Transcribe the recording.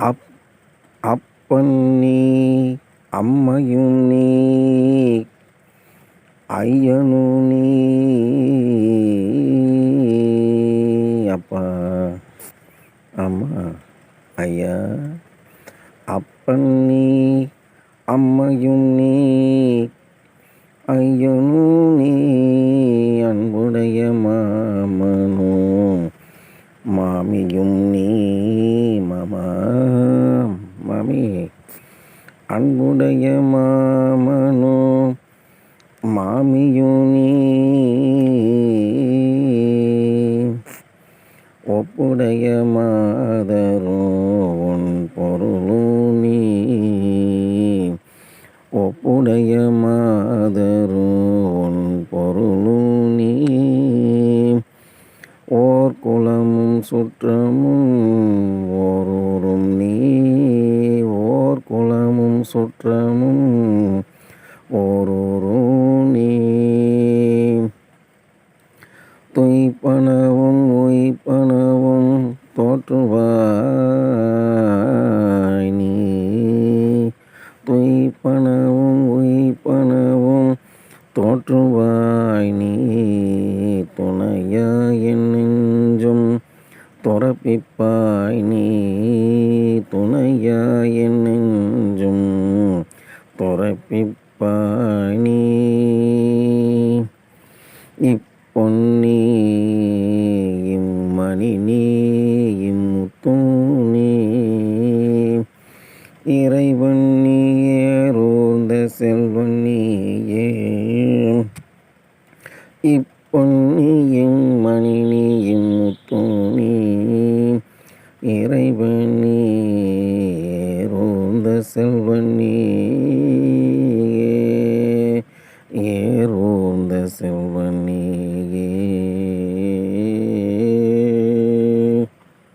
அப் அப்பன் நீ அம்மையும் நீ ஐயனும் நீ. அப்பா அம்மா ஐயா அப்பன் நீ அம்மையும் நீ ஐயனும் நீ. அன்புடைய மாமனும் மாமியும் நீ. அன்புடைய மாமனோ மாமியுனி ஒப்புடைய மாதரோ உன் பொருளும் நீ. ஒப்புடைய மாதரோ உன் பொருளும் நீ. ஓர் குலமும் சுற்றமும் ஓரூரும் நீ. ஓர் குலமும் சுற்றமும் ஓரூரும் நீ. துய்ப்பனவும் உய்ப்பனவும் தோற்றுவாய் நீ. துய்ப்பனவும் உய்ப்பனவும் தோற்றுவாய் நீ. துறப்பிப்பாய் நீ துணையா நெஞ்சும் துறப்பிப்பாய் நீ. இப்பொன்னி இம்மணி நீ இம்முத்தூணி இறைவன் நீ ஏறூர்ந்த செல்வன் நீயே. இப்பொன்னி இம்மணி நீ இம்முத்தூணி இறைவன் நீ ஏறூர்ந்த செல்வன் நீயே. ஏறூர்ந்த செல்வன்